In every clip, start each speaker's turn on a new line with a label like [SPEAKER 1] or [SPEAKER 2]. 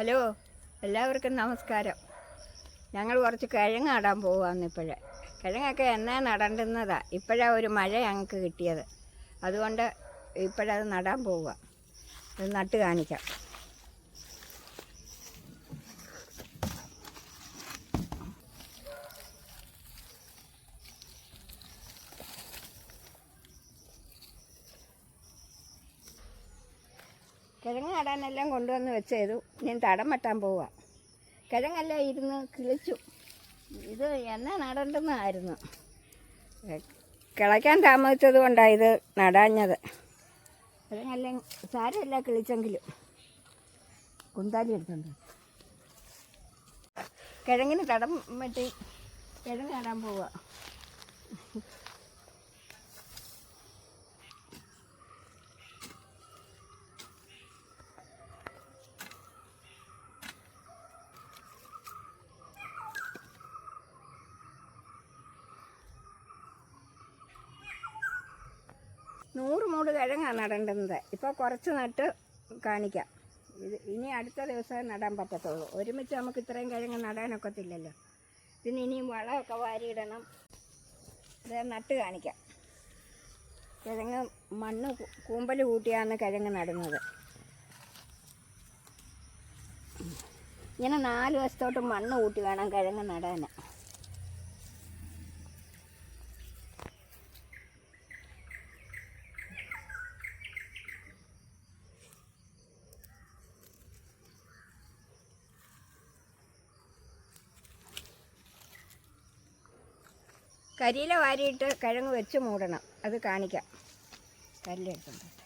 [SPEAKER 1] Hello എല്ലാവർക്കും നമസ്കാരം. ഞങ്ങൾ കുറച്ച് കിഴങ്ങ് നടാൻ പോവാന്ന് ഇപ്പോഴേ. കിഴങ്ങൊക്കെ എന്നാ നടണ്ടുന്നതാ? ഇപ്പോഴാണ് ഒരു മഴ ഞങ്ങൾക്ക് കിട്ടിയത്. അതുകൊണ്ട് ഇപ്പോഴത് നടാൻ പോവുക അത് നട്ട് കാണിക്കാം. കിഴങ്ങ് നടാനെല്ലാം കൊണ്ടുവന്ന് വെച്ചേതു ഞാൻ തടം വെട്ടാൻ പോവാം. കിഴങ്ങെല്ലാം ഇരുന്ന് കിളിച്ചു. ഇത് എന്നാ നടണ്ടെന്നായിരുന്നു. കിളയ്ക്കാൻ താമസിച്ചത് കൊണ്ടാണ് ഇത് നടാഞ്ഞത്. കിഴങ്ങെല്ലാം സാരമില്ല കിളിച്ചെങ്കിലും. കുന്താലി എടുത്തുണ്ട് കിഴങ്ങിന് തടം വെട്ടി കിഴങ്ങ് നടാൻ പോവുക നൂറ് മൂട് കിഴങ്ങാണ് നടേണ്ടുന്നത് ഇപ്പോൾ കുറച്ച് നട്ട് കാണിക്കാം. ഇത് ഇനി അടുത്ത ദിവസം നടാൻ പറ്റത്തുള്ളൂ. ഒരുമിച്ച് നമുക്ക് ഇത്രയും കിഴങ്ങ് നടാനൊക്കത്തില്ലല്ലോ. പിന്നെ ഇനിയും വളമൊക്കെ വാരിയിടണം. ഇത് നട്ട് കാണിക്കാം. കിഴങ്ങ് മണ്ണ് കൂമ്പൽ കൂട്ടിയാണ് കിഴങ്ങ് നടുന്നത്. ഇങ്ങനെ നാല് വശത്തോട്ട് മണ്ണ് കൂട്ടി വേണം കിഴങ്ങ് നടാൻ കരിയില വാരിയിട്ട് കിഴങ്ങ് വെച്ച് മൂടണം. അത് കാണിക്കാം. കല്ലെടുത്തുണ്ട്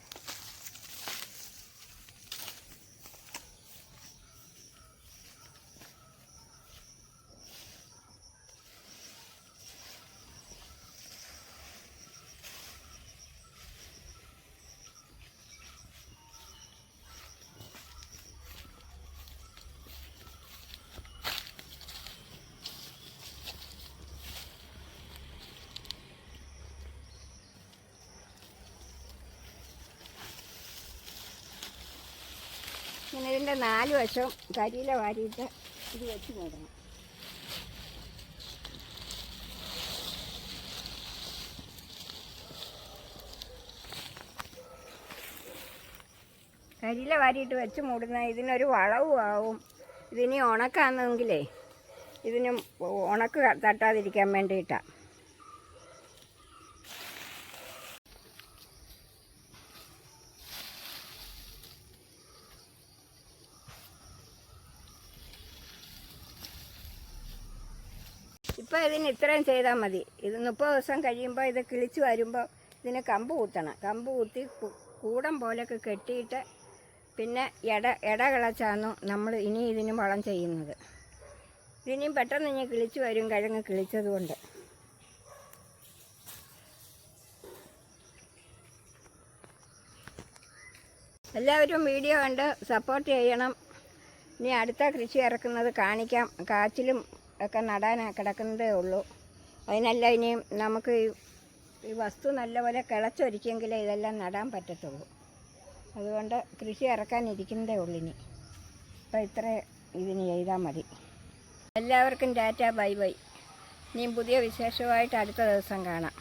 [SPEAKER 1] ഇങ്ങനെ നാല് വശം കരിയില വാരിയിട്ട് ഇത് വെച്ച് മൂടണം. കരിയില വാരിയിട്ട് വെച്ച് മൂടുന്ന ഇതിനൊരു വളവും ആവും ഇതിനി ഉണക്കാന്നെങ്കിലേ ഇതിനും ഉണക്ക് തട്ടാതിരിക്കാൻ വേണ്ടിയിട്ടാണ് ഇപ്പോൾ ഇതിന് ഇത്രയും ചെയ്താൽ മതി. ഇത് മുപ്പത് ദിവസം കഴിയുമ്പോൾ ഇത് കിളിച്ച് വരുമ്പോൾ ഇതിന് കമ്പ് കുത്തണം. കമ്പ് കുത്തി കൂടം പോലൊക്കെ കെട്ടിയിട്ട് പിന്നെ ഇട ഇട കിളച്ചാണ് നമ്മൾ ഇനി ഇതിന് വളം ചെയ്യുന്നത്. ഇനിയും പെട്ടെന്ന് ഇനി കിളിച്ച് വരും കിഴങ്ങ് കിളിച്ചത് കൊണ്ട്. എല്ലാവരും വീഡിയോ കണ്ട് സപ്പോർട്ട് ചെയ്യണം. ഇനി അടുത്ത കൃഷി ഇറക്കുന്നത് കാണിക്കാം. കാച്ചിലും ഒക്കെ നടാൻ കിടക്കുന്നതേ ഉള്ളൂ. അതിനെല്ലാം ഇനിയും നമുക്ക് ഈ വസ്തു നല്ലപോലെ കിളച്ചൊരിക്കെങ്കിലേ ഇതെല്ലാം നടാൻ പറ്റത്തുള്ളൂ. അതുകൊണ്ട് കൃഷി ഇറക്കാനിരിക്കുന്നതേ ഉള്ളൂ ഇനി. അപ്പോൾ ഇത്ര ഇതിന് ചെയ്താൽ മതി. എല്ലാവർക്കും ടാറ്റ ബൈ ബൈ. ഇനിയും പുതിയ വിശേഷമായിട്ട് അടുത്ത ദിവസം കാണാം.